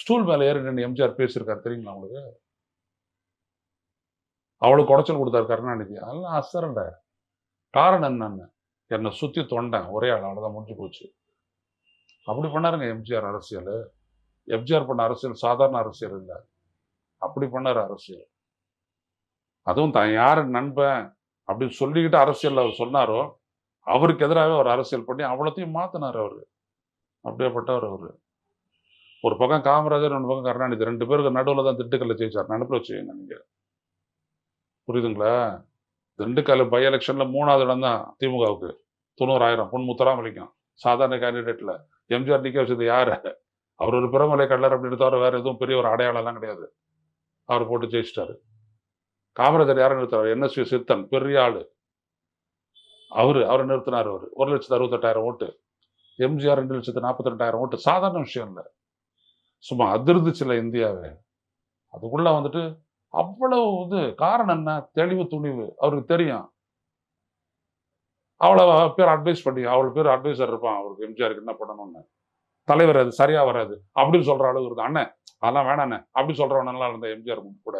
Stool மேலே ஏறி நின்று எம்ஜிஆர் பேசியிருக்காரு தெரியுங்களா உங்களுக்கு? அவளுக்கு குடைச்சல் கொடுத்தாரு கருணாநிதி. அதெல்லாம் அசரண்ட. காரணம் என்னன்னு? என்னை சுத்தி தொண்டேன். ஒரே ஆள் அவ்வளோதான் முடிஞ்சு போச்சு. அப்படி பண்ணாருங்க எம்ஜிஆர் அரசியல். எம்ஜிஆர் பண்ண அரசியல் சாதாரண அரசியல் இல்லை. அப்படி பண்ணாரு அரசியல். அதுவும் தான் யாரு நண்பன் அப்படின்னு சொல்லிக்கிட்டு அரசியல் அவர் சொன்னாரோ அவருக்கு எதிராகவே ஒரு அரசியல் பண்ணி அவ்வளோத்தையும் மாற்றினார் அவர். அப்படியேப்பட்டவர் அவர். ஒரு பக்கம் காமராஜர் ஒரு பக்கம் கருணாநிதி. ரெண்டு பேருக்கு நடுவில் தான் திண்டுக்கல்ல ஜெயிச்சார் நினப்பில் வச்சுக்கோங்க நீங்கள் புரியுதுங்களா? திண்டுக்கல் பை எலெக்ஷன்ல மூணாவது இடம் தான் திமுகவுக்கு. தொண்ணூறாயிரம் பொன் முத்தராமலிங்கம். சாதாரண கேண்டிடேட்ல. எம்ஜிஆர் நிக்க வச்சது யாரு? அவர் ஒரு பிறமலை கல்லர் அப்படின்னு தவிர வேற எதுவும் பெரிய ஒரு அடையாளம்லாம் கிடையாது. அவர் போட்டு ஜெயிச்சிட்டாரு. காமராஜர் யாரை நிறுத்துறாரு? என்எஸ்வி சித்தன் பெரிய ஆளு. அவர் அவரை நிறுத்தினார் அவர். ஒரு லட்சத்து அறுபத்தெட்டாயிரம் ஓட்டு. எம்ஜிஆர் ரெண்டு லட்சத்து நாற்பத்தி ரெண்டாயிரம் ஓட்டு. சாதாரண விஷயம் இல்லை. சும்மா அதிர்ந்துச்சுல இந்தியாவே. அதுக்குள்ள வந்துட்டு அவ்வளவு இது காரணம் என்ன? தெளிவு துணிவு. அவருக்கு தெரியும். அவ்வளவு பேர் அட்வைஸ் பண்ணி அவ்வளவு பேர் அட்வைசர் இருப்பான். அவருக்கு எம்ஜிஆருக்கு என்ன பண்ணணும்னு. தலைவர் அது சரியா வராது. அப்படின்னு சொல்ற அளவு இருக்குது அண்ணன் அதெல்லாம் வேணாண்ணே அப்படி சொல்கிறவனெல்லாம் இருந்த எம்ஜிஆர் கூட.